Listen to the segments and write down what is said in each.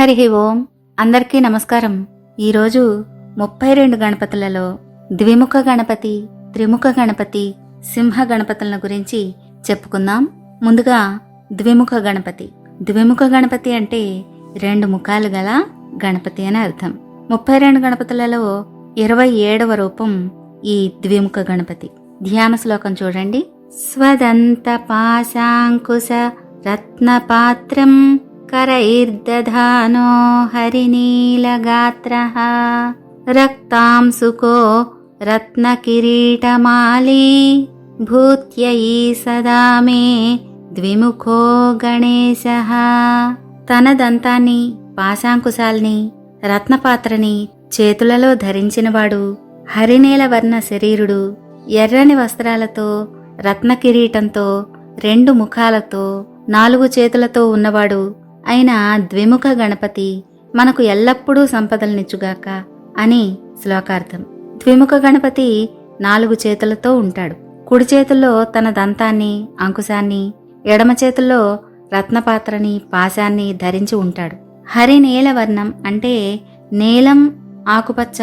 హరి ఓం. అందరికీ నమస్కారం. ఈరోజు ముప్పై రెండు గణపతులలో ద్విముఖ గణపతి త్రిముఖ గణపతి సింహ గణపతుల గురించి చెప్పుకుందాం. ముందుగా ద్విముఖ గణపతి. ద్విముఖ గణపతి అంటే రెండు ముఖాలు గల గణపతి అని అర్థం. ముప్పై రెండు గణపతులలో ఇరవై ఏడవ రూపం ఈ ద్విముఖ గణపతి. ధ్యాన శ్లోకం చూడండి. స్వదంత పాశాంకుశ రత్నపాత్రం करैर्दधानो हरिनीलगात्रः रक्तांशुको रत्नकिरीटमाली భూత్యయీ సదా మే ద్విముఖో గణేశ తన దంతాన్ని పాశాంకుశాల్ని రత్నపాత్రని చేతులలో ధరించినవాడు హరినేల వర్ణ శరీరుడు ఎర్రని వస్త్రాలతో రత్న కిరీటంతో రెండు ముఖాలతో నాలుగు చేతులతో ఉన్నవాడు అయిన ద్విముఖ గణపతి మనకు ఎల్లప్పుడూ సంపదలనిచ్చుగాక అని శ్లోకార్థం. ద్విముఖ గణపతి నాలుగు చేతులతో ఉంటాడు. కుడి చేతుల్లో తన దంతాన్ని అంకుశాన్ని ఎడమ చేతుల్లో రత్నపాత్రని పాశాన్ని ధరించి ఉంటాడు. హరి నీల వర్ణం అంటే నీలం ఆకుపచ్చ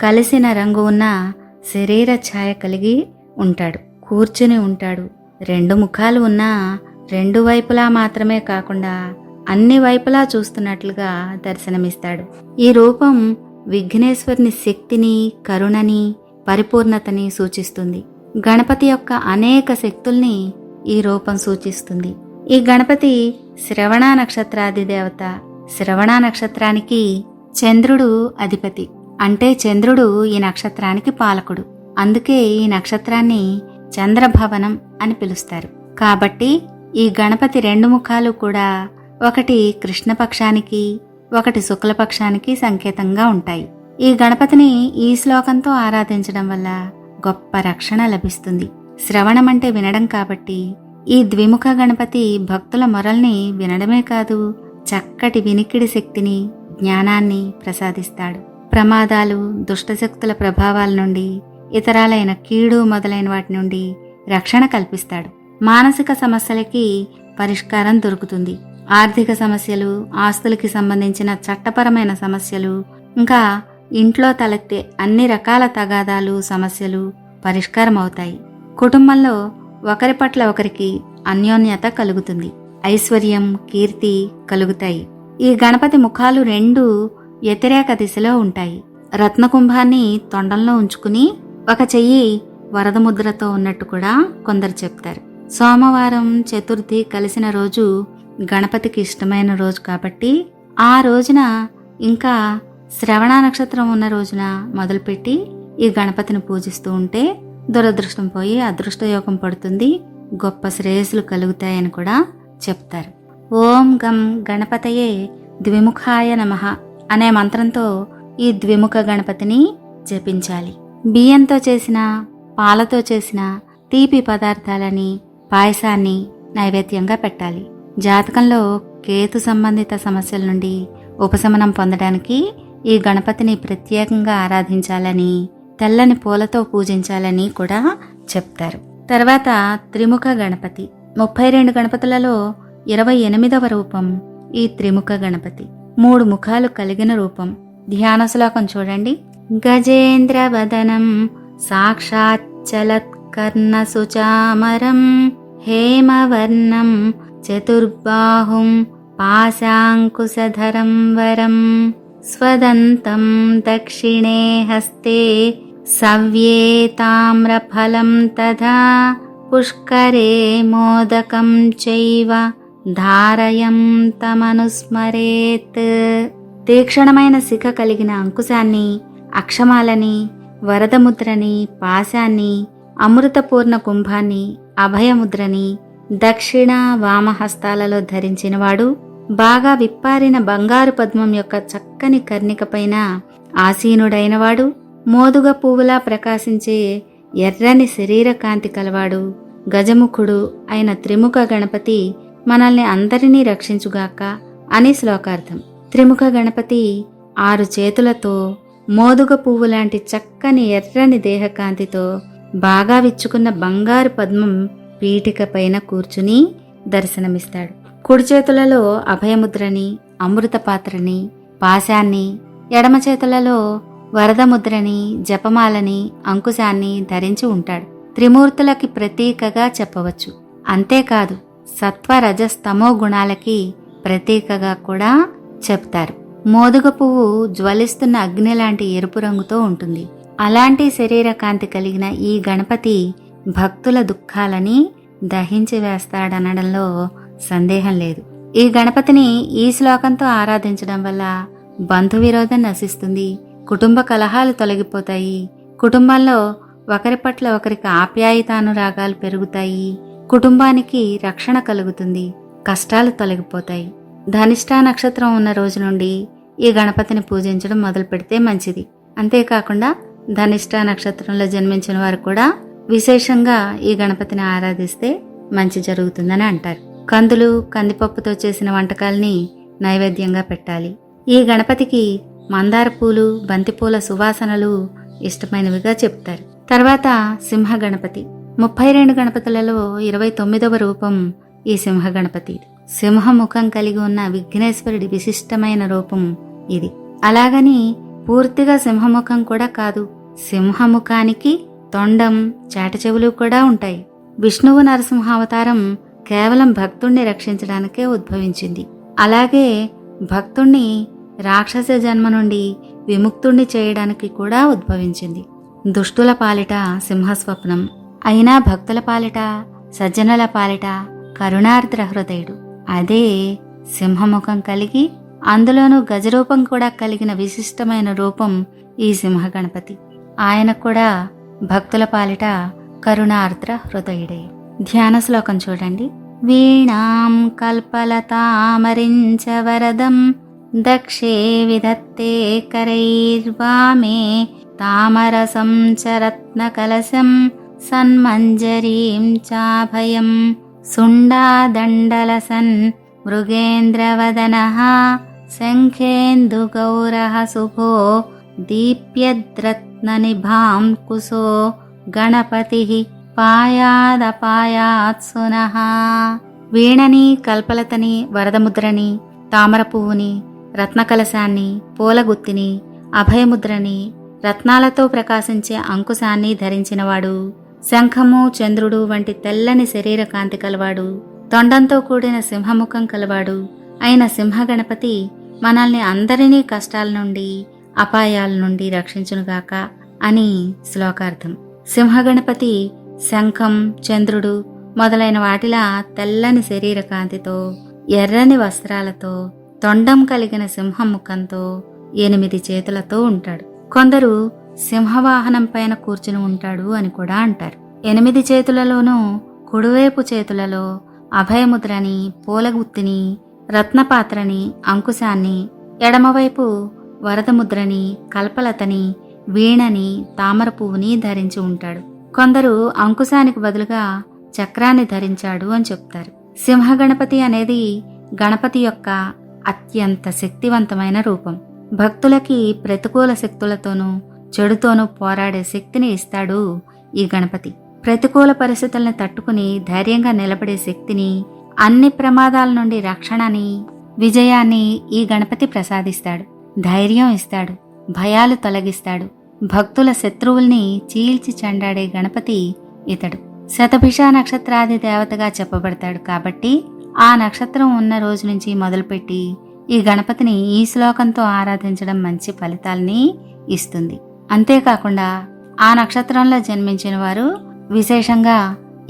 కలిసిన రంగు ఉన్న శరీర ఛాయ కలిగి ఉంటాడు. కూర్చుని ఉంటాడు. రెండు ముఖాలు ఉన్నా రెండు వైపులా మాత్రమే కాకుండా అన్ని వైపులా చూస్తున్నట్లుగా దర్శనమిస్తాడు. ఈ రూపం విఘ్నేశ్వరుని శక్తిని కరుణని పరిపూర్ణతని సూచిస్తుంది. గణపతి యొక్క అనేక శక్తుల్ని ఈ రూపం సూచిస్తుంది. ఈ గణపతి శ్రవణ నక్షత్రాది దేవత. శ్రవణ నక్షత్రానికి చంద్రుడు అధిపతి. అంటే చంద్రుడు ఈ నక్షత్రానికి పాలకుడు. అందుకే ఈ నక్షత్రాన్ని చంద్రభవనం అని పిలుస్తారు. కాబట్టి ఈ గణపతి రెండు ముఖాలు కూడా ఒకటి కృష్ణపక్షానికి ఒకటి శుక్లపక్షానికి సంకేతంగా ఉంటాయి. ఈ గణపతిని ఈ శ్లోకంతో ఆరాధించడం వల్ల గొప్ప రక్షణ లభిస్తుంది. శ్రవణమంటే వినడం కాబట్టి ఈ ద్విముఖ గణపతి భక్తుల మొరల్ని వినడమే కాదు చక్కటి వినికిడి శక్తిని జ్ఞానాన్ని ప్రసాదిస్తాడు. ప్రమాదాలు దుష్టశక్తుల ప్రభావాల నుండి ఇతరాలైన కీడు మొదలైన వాటి నుండి రక్షణ కల్పిస్తాడు. మానసిక సమస్యలకి పరిష్కారం దొరుకుతుంది. ఆర్థిక సమస్యలు ఆస్తులకి సంబంధించిన చట్టపరమైన సమస్యలు ఇంకా ఇంట్లో తలెత్తే అన్ని రకాల తగాదాలు సమస్యలు పరిష్కారం అవుతాయి కుటుంబంలో ఒకరి పట్ల ఒకరికి అన్యోన్యత కలుగుతుంది. ఐశ్వర్యం కీర్తి కలుగుతాయి. ఈ గణపతి ముఖాలు రెండు వ్యతిరేక దిశలో ఉంటాయి. రత్నకుంభాన్ని తొండంలో ఉంచుకుని ఒక చెయ్యి వరద ముద్రతో ఉన్నట్టు కూడా కొందరు చెప్తారు. సోమవారం చతుర్థి కలిసిన రోజు గణపతికి ఇష్టమైన రోజు కాబట్టి ఆ రోజున ఇంకా శ్రవణ నక్షత్రం ఉన్న రోజున మొదలుపెట్టి ఈ గణపతిని పూజిస్తూ ఉంటే దురదృష్టం పోయి అదృష్టయోగం పడుతుంది గొప్ప శ్రేయస్సులు కలుగుతాయని కూడా చెప్తారు. ఓం గం గణపతయే ద్విముఖాయ నమః అనే మంత్రంతో ఈ ద్విముఖ గణపతిని జపించాలి. బియ్యంతో చేసిన పాలతో చేసిన తీపి పదార్థాలని పాయసాన్ని నైవేద్యంగా పెట్టాలి. జాతకంలో కేతు సంబంధిత సమస్యల నుండి ఉపశమనం పొందడానికి ఈ గణపతిని ప్రత్యేకంగా ఆరాధించాలని తెల్లని పూలతో పూజించాలని కూడా చెప్తారు. తర్వాత త్రిముఖ గణపతి. ముప్పై రెండు గణపతులలో ఇరవై ఎనిమిదవ రూపం ఈ త్రిముఖ గణపతి. మూడు ముఖాలు కలిగిన రూపం. ధ్యాన శ్లోకం చూడండి. గజేంద్ర వదనం సాక్షాచ్చలత్కర్ణ సుచామరం హేమవర్ణం చతుర్బాహుం पाशाङ्कुशधरं వరం స్వదంతం దక్షిణే హస్తే సవ్యే తామ్రఫలం తథా పుష్కరే మోదకం చైవ ధారయం తమనుస్మరేత్ తీక్షణమైన శిఖ కలిగిన అంకుశాన్ని అక్షమాలని వరదముద్రని పాశాన్ని అమృతపూర్ణ కుంభాన్ని అభయముద్రని దక్షిణ వామహస్తాలలో ధరించినవాడు బాగా విప్పారిన బంగారు పద్మం యొక్క చక్కని కర్ణికపైన ఆసీనుడైనవాడు మోదుగ పువ్వులా ప్రకాశించే ఎర్రని శరీర కాంతి కలవాడు గజముఖుడు అయిన త్రిముఖ గణపతి మనల్ని అందరినీ రక్షించుగాక అని శ్లోకార్థం. త్రిముఖ గణపతి ఆరు చేతులతో మోదుగ పువ్వు లాంటి చక్కని ఎర్రని దేహకాంతితో బాగా విచ్చుకున్న బంగారు పద్మం పీఠిక పైన కూర్చుని దర్శనమిస్తాడు. కుడి చేతులలో అభయముద్రని అమృత పాత్రని పాశాన్ని ఎడమ చేతులలో వరదముద్రని జపమాలని అంకుశాన్ని ధరించి ఉంటాడు. త్రిమూర్తులకి ప్రతీకగా చెప్పవచ్చు. అంతేకాదు సత్వరజస్తమో గుణాలకి ప్రతీకగా కూడా చెప్తారు. మోదుగ పువ్వు జ్వలిస్తున్న అగ్ని లాంటి ఎరుపు రంగుతో ఉంటుంది. అలాంటి శరీర కాంతి కలిగిన ఈ గణపతి భక్తుల దుఃఖాలని దహించి వేస్తాడనడంలో సందేహం లేదు. ఈ గణపతిని ఈ శ్లోకంతో ఆరాధించడం వల్ల బంధు విరోధం నశిస్తుంది. కుటుంబ కలహాలు తొలగిపోతాయి. కుటుంబంలో ఒకరి పట్ల ఒకరికి ఆప్యాయతానురాగాలు పెరుగుతాయి. కుటుంబానికి రక్షణ కలుగుతుంది. కష్టాలు తొలగిపోతాయి. ధనిష్టా నక్షత్రం ఉన్న రోజు నుండి ఈ గణపతిని పూజించడం మొదలు పెడితే మంచిది. అంతేకాకుండా ధనిష్టా నక్షత్రంలో జన్మించిన వారు కూడా విశేషంగా ఈ గణపతిని ఆరాధిస్తే మంచి జరుగుతుందని అంటారు. కందులు కందిపప్పుతో చేసిన వంటకాల్ని నైవేద్యంగా పెట్టాలి. ఈ గణపతికి మందార పూలు బంతిపూల సువాసనలు ఇష్టమైనవిగా చెప్తారు. తర్వాత సింహ గణపతి. ముప్పై రెండు గణపతులలో ఇరవై తొమ్మిదవ రూపం ఈ సింహ గణపతి. సింహముఖం కలిగి ఉన్న విఘ్నేశ్వరుడి విశిష్టమైన రూపం ఇది. అలాగని పూర్తిగా సింహముఖం కూడా కాదు. సింహముఖానికి తొండం చాటచెవులు కూడా ఉంటాయి. విష్ణువు నరసింహావతారం కేవలం భక్తుణ్ణి రక్షించడానికే ఉద్భవించింది. అలాగే భక్తుణ్ణి రాక్షస జన్మ నుండి విముక్తుణ్ణి చేయడానికి కూడా ఉద్భవించింది. దుష్టుల పాలిట సింహస్వప్నం అయినా భక్తుల పాలిట సజ్జనుల పాలిట కరుణార్ద్ర హృదయుడు. అదే సింహముఖం కలిగి అందులోనూ గజరూపం కూడా కలిగిన విశిష్టమైన రూపం ఈ సింహ గణపతి ఆయన కూడా భక్తుల పాలిట కరుణార్ద్ర హృదయుడే. ధ్యాన శ్లోకం చూడండి. వీణాం కల్పలతామరించ వరదం దక్షే విధత్తే కరైర్వామే. తామరసం చ రత్నకలశం. సన్మంజరీం చాభయం. సుండాదండలసన్ మృగేంద్రవదన. శంఖేందుగౌర శుభో. దీప్యద్రత్ననిభాం కుశో గణపతిः పాయాదపాయాత్సునః వీణని కల్పలతని వరదముద్రని తామర పువ్వుని రత్నకలశాన్ని పూలగుత్తిని అభయముద్రని రత్నాలతో ప్రకాశించే అంకుశాన్ని ధరించినవాడు శంఖము చంద్రుడు వంటి తెల్లని శరీర కాంతి కలవాడు తొండంతో కూడిన సింహముఖం కలవాడు అయిన సింహగణపతి మనల్ని అందరినీ కష్టాల నుండి అపాయాల నుండి రక్షించునుగాక అని శ్లోకార్థం. సింహగణపతి శంఖం చంద్రుడు మొదలైన వాటిలా తెల్లని శరీర కాంతితో ఎర్రని వస్త్రాలతో తొండం కలిగిన సింహం ముఖంతో ఎనిమిది చేతులతో ఉంటాడు. కొందరు సింహవాహనం పైన కూర్చుని ఉంటాడు అని కూడా అంటారు. ఎనిమిది చేతులలోనూ కుడివైపు చేతులలో అభయముద్రని పూలగుత్తిని రత్నపాత్రని అంకుశాన్ని ఎడమవైపు వరదముద్రని కల్పలతని వీణని తామర పువ్వుని ధరించి ఉంటాడు. కొందరు అంకుశానికి బదులుగా చక్రాన్ని ధరించాడు అని చెప్తారు. సింహగణపతి అనేది గణపతి యొక్క అత్యంత శక్తివంతమైన రూపం. భక్తులకి ప్రతికూల శక్తులతోనూ చెడుతోనూ పోరాడే శక్తిని ఇస్తాడు ఈ గణపతి. ప్రతికూల పరిస్థితుల్ని తట్టుకుని ధైర్యంగా నిలబడే శక్తిని అన్ని ప్రమాదాల నుండి రక్షణని విజయాన్ని ఈ గణపతి ప్రసాదిస్తాడు. ధైర్యం ఇస్తాడు భయాలు తొలగిస్తాడు. భక్తుల శత్రువుల్ని చీల్చి చెండాడే గణపతి ఇతడు. శతభిష నక్షత్రాది దేవతగా చెప్పబడతాడు కాబట్టి ఆ నక్షత్రం ఉన్న రోజు నుంచి మొదలుపెట్టి ఈ గణపతిని ఈ శ్లోకంతో ఆరాధించడం మంచి ఫలితాల్ని ఇస్తుంది. అంతేకాకుండా ఆ నక్షత్రంలో జన్మించిన వారు విశేషంగా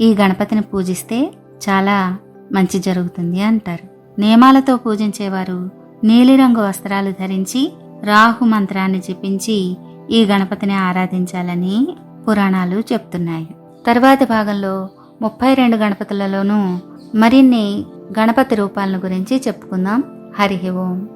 ఈ గణపతిని పూజిస్తే చాలా మంచి జరుగుతుంది అంటారు. నియమాలతో పూజించేవారు నీలిరంగు వస్త్రాలు ధరించి రాహు మంత్రాన్ని జపించి ఈ గణపతిని ఆరాధించాలని పురాణాలు చెప్తున్నాయి. తర్వాతి భాగంలో ముప్పై రెండు గణపతులలోనూ మరిన్ని గణపతి రూపాలను గురించి చెప్పుకుందాం. హరి ఓం.